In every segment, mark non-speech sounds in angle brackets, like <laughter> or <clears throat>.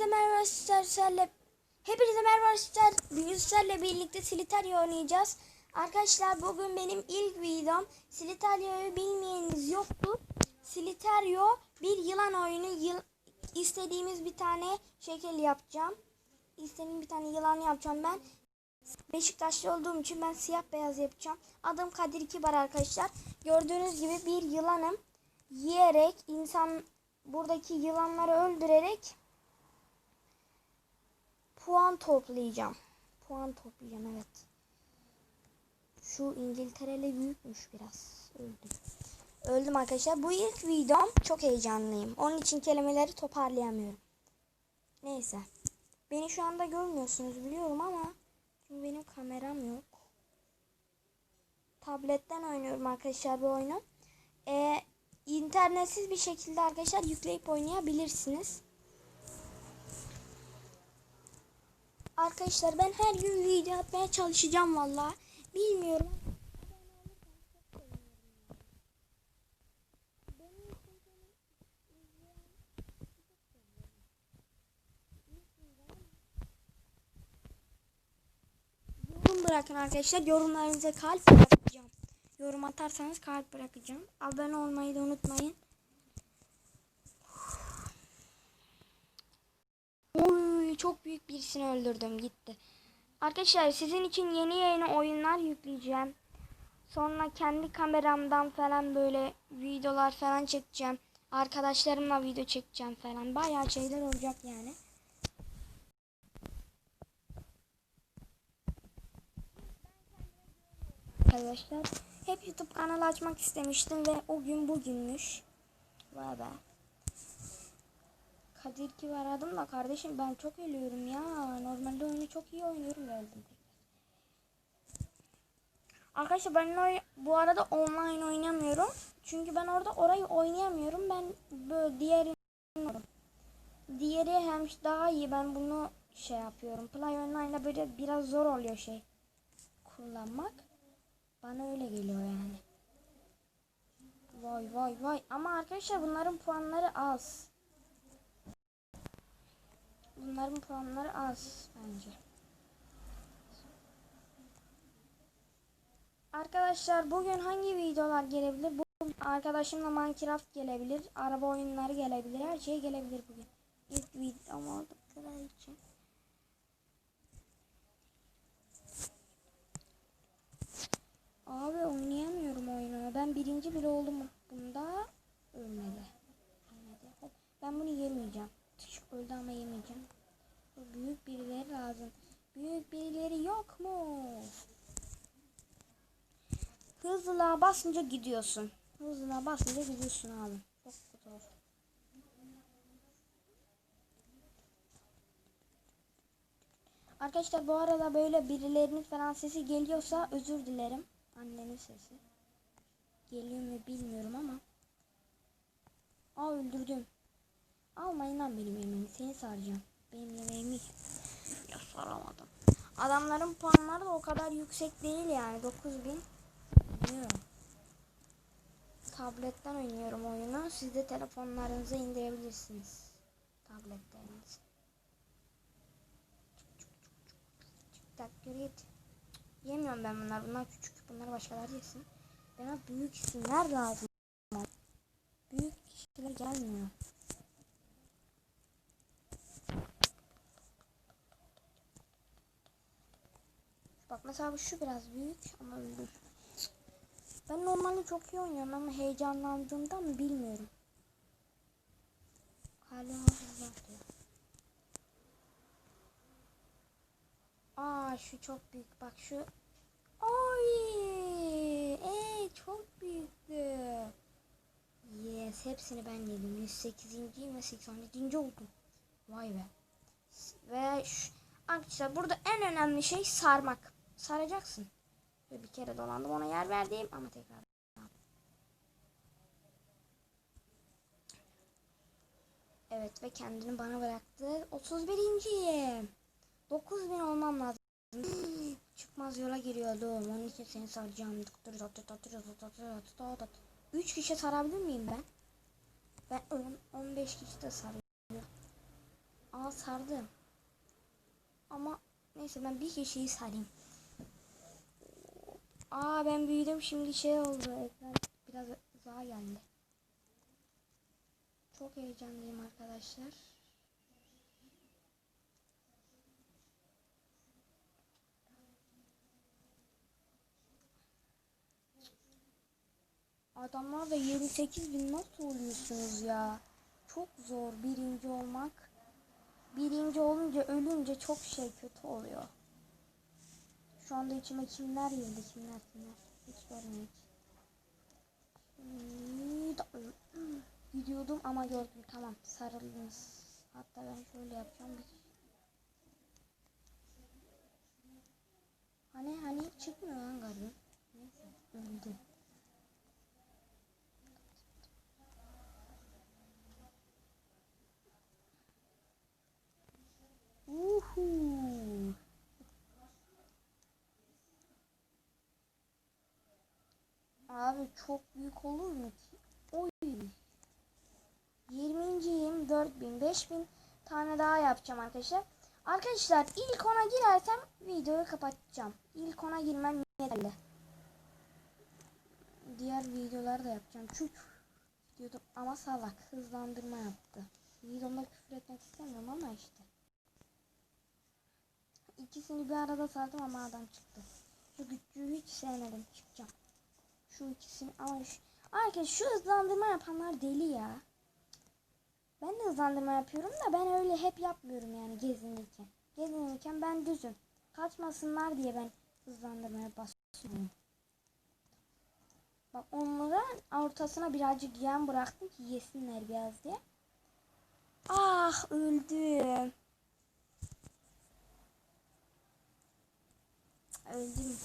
Hepinize merhaba arkadaşlar. Hepinize merhaba arkadaşlar. Bugün sizlerle birlikte Slitario oynayacağız. Arkadaşlar bugün benim ilk videom. Slitario'yu bilmeyeniniz yoktu. Slitario bir yılan oyunu. Yıl, istediğimiz bir tane şekil yapacağım. İstediğim bir tane yılan yapacağım ben. Beşiktaşlı olduğum için ben siyah beyaz yapacağım. Adım Kadir Kibar arkadaşlar. Gördüğünüz gibi bir yılanım. Yiyerek insan buradaki yılanları öldürerek puan toplayacağım. Puan toplayacağım evet. Şu İngiltereli büyükmüş biraz. Öldüm. Öldüm arkadaşlar. Bu ilk videom. Çok heyecanlıyım. Onun için kelimeleri toparlayamıyorum. Neyse. Beni şu anda görmüyorsunuz biliyorum ama çünkü benim kameram yok. Tabletten oynuyorum arkadaşlar bu oyunu. Ee, internetsiz bir şekilde arkadaşlar yükleyip oynayabilirsiniz. Arkadaşlar ben her gün video atmaya çalışacağım valla. Bilmiyorum. Yorum bırakın arkadaşlar. Yorumlarınıza kalp bırakacağım. Yorum atarsanız kalp bırakacağım. Abone olmayı da unutmayın. Çok büyük birisini öldürdüm gitti. Arkadaşlar sizin için yeni yayına oyunlar yükleyeceğim. Sonra kendi kameramdan falan böyle videolar falan çekeceğim. Arkadaşlarımla video çekeceğim falan. Bayağı şeyler olacak yani. Arkadaşlar hep YouTube kanalı açmak istemiştim ve o gün bugünmüş. Vay be. Kadir ki aradım da kardeşim ben çok ölüyorum ya. Normalde oyunu çok iyi oynuyorum öldüm. Arkadaşlar ben bu arada online oynamıyorum. Çünkü ben orada orayı oynayamıyorum. Ben böyle diğerini. Diğeri hem daha iyi. Ben bunu şey yapıyorum. Play online'da böyle biraz zor oluyor şey kullanmak. Bana öyle geliyor yani. Vay vay vay. Ama arkadaşlar bunların puanları az. Bunların puanları az bence. Arkadaşlar bugün hangi videolar gelebilir? Bu arkadaşımla Minecraft gelebilir. Araba oyunları gelebilir. Her şey gelebilir bugün. İlk videom oldukları için. Abi oynayamıyorum oyunu. Ben birinci bile oldum bunda. Ölmedi. Ben bunu yemeyeceğim. Tüş, öldü ama yemeyeceğim. Büyük birileri lazım. Büyük birileri yok mu? Hızla basınca gidiyorsun. Hızla basınca gidiyorsun abi. Çok zor. Arkadaşlar bu arada böyle birilerinin falan sesi geliyorsa özür dilerim. Annemin sesi. Geliyor mu bilmiyorum ama. Aa öldürdüm. Lan benim yemeğimi. Seni saracağım. Benim yemeğimi ya saramadım. Adamların puanları da o kadar yüksek değil yani. 9000. Bilmiyorum. Tabletten oynuyorum oyunu. Siz de telefonlarınıza indirebilirsiniz. Tabletleriniz. Tak. Yemiyorum ben bunlar. Bunlar küçük. Bunları başkaları yesin. Bana büyük isimler lazım. Büyük kişiler gelmiyor. Bak mesela şu biraz büyük ama öldüm. Ben normalde çok iyi oynuyorum ama heyecanlandığımdan bilmiyorum. Hala hızlı atıyor. Aa şu çok büyük. Bak şu. Ay, ee, çok büyüktü. Yes, hepsini ben yedim. 108. ve 87. oldum. Vay be. Ve şu, arkadaşlar burada en önemli şey sarmak. Saracaksın. Ve bir kere dolandım ona yer verdim ama tekrar. Evet ve kendini bana bıraktı. 31. 9000 olmam lazım. <gasps> Çıkmaz yola giriyordum. Onun için seni saracağım. 3 kişi sarabilir miyim ben? Ben 10, 15 kişi de sarıyorum. Aa sardım. Ama neyse ben bir kişiyi sarayım. Aa ben büyüdüm şimdi şey oldu. Ekran biraz daha geldi. Çok heyecanlıyım arkadaşlar. Adamlar da 28 bin nasıl oluyorsunuz ya? Çok zor birinci olmak. Birinci olunca ölünce çok şey kötü oluyor. Şu anda içime kimler girdi kimler kimler. Hiç görmedik. <clears throat> Gidiyordum ama gördüm tamam sarıldınız. Hatta ben şöyle yapacağım. Bir... Hani hani çıkmıyor lan galiba. Neyse öldüm. Abi çok büyük olur mu ki? Oy. 20.yim 4000 5000 tane daha yapacağım arkadaşlar. Arkadaşlar ilk ona girersem videoyu kapatacağım. İlk ona girmem yeterli. Diğer videoları da yapacağım. Çünkü diyordum ama salak hızlandırma yaptı. Videomda küfür etmek istemiyorum ama işte. İkisini bir arada sardım ama adam çıktı. Şu güçlüyü hiç sevmedim. Çıkacağım. Şu ikisini ama şu... Arkadaşlar şu hızlandırma yapanlar deli ya. Ben de hızlandırma yapıyorum da ben öyle hep yapmıyorum yani gezinirken. Gezinirken ben düzüm. Kaçmasınlar diye ben hızlandırmaya basıyorum. Bak onların ortasına birazcık yem bıraktım ki yesinler biraz diye. Ah öldüm. Öldüm.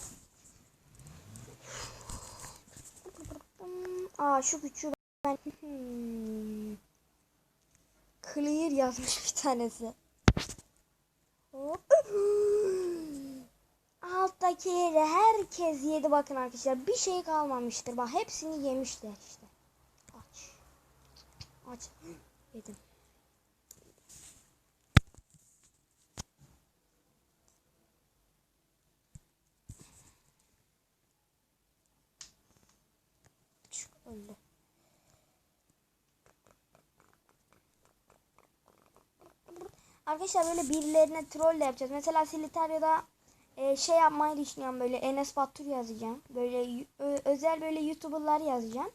Aa şu küçüğü ben Hmm. clear yazmış bir tanesi. Hop. Alttakileri herkes yedi bakın arkadaşlar. Bir şey kalmamıştır. Bak hepsini yemişler işte. Aç. Aç. Yedim. Öldü. Arkadaşlar böyle birilerine troll de yapacağız. Mesela Siliterio'da e, şey yapmayı düşünüyorum böyle Enes Batur yazacağım. Böyle özel böyle YouTuber'lar yazacağım.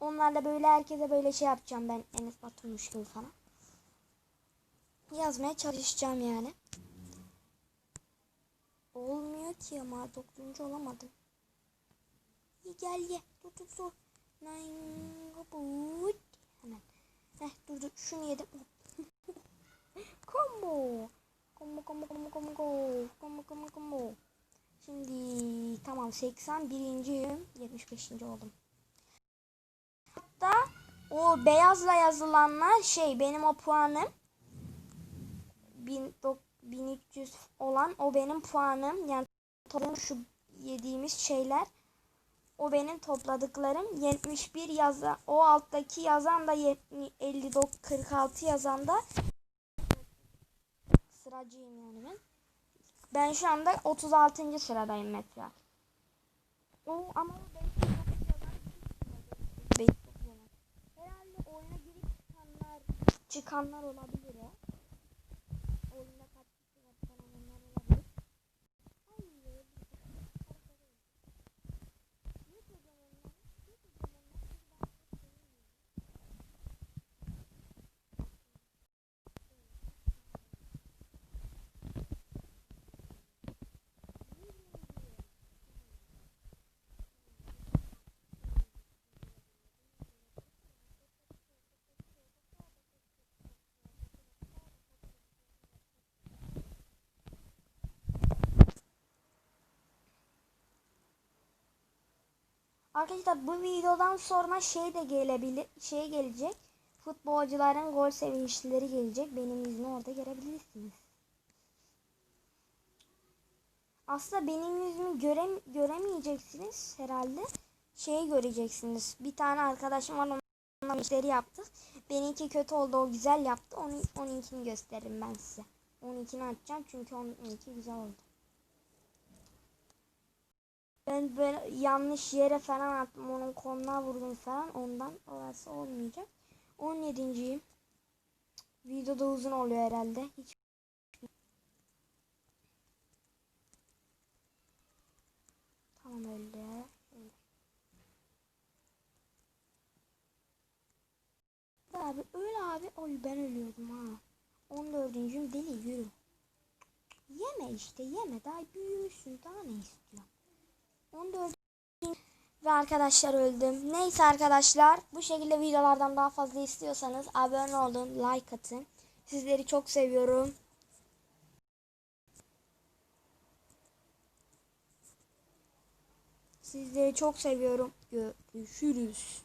Onlarla böyle herkese böyle şey yapacağım ben Enes Batur'muş gibi falan. Yazmaya çalışacağım yani. Olmuyor ki ama dokuzuncu olamadım. Gel ye. Dur dur dur. Nine. Hemen. Heh dur dur şunu yedim. <laughs> combo. Combo combo combo combo combo. Combo combo. Şimdi tamam 81. 75. oldum. Hatta o beyazla yazılanlar şey benim o puanım. 1000 dok- 1300 olan o benim puanım. Yani toplam şu yediğimiz şeyler o benim topladıklarım 71 yazan o alttaki yazan da 70, 59 46 yazan da sıracıyım yani ben. Ben şu anda 36. sıradayım mesela. O ama o 59 yazan bir sürü. 59 yazan. Herhalde oyuna girip çıkanlar çıkanlar olabilir Arkadaşlar bu videodan sonra şey de gelebilir, şey gelecek. Futbolcuların gol sevinçleri gelecek. Benim yüzümü orada görebilirsiniz. Aslında benim yüzümü görem göremeyeceksiniz herhalde. Şeyi göreceksiniz. Bir tane arkadaşım var onunla işleri yaptık. Benimki kötü oldu. O güzel yaptı. Onun, onunkini gösteririm ben size. Onunkini açacağım çünkü onunki güzel oldu. Ben böyle yanlış yere falan attım. Onun koluna vurdum falan. Ondan orası olmayacak. 17. Videoda uzun oluyor herhalde. Hiç Tamam öyle. Abi öyle abi. Oy ben ölüyordum ha. 14. deli yürü. Yeme işte yeme. Daha büyümüşsün. Daha ne istiyorsun? 14. Ve arkadaşlar öldüm. Neyse arkadaşlar bu şekilde videolardan daha fazla istiyorsanız abone olun, like atın. Sizleri çok seviyorum. Sizleri çok seviyorum. Görüşürüz.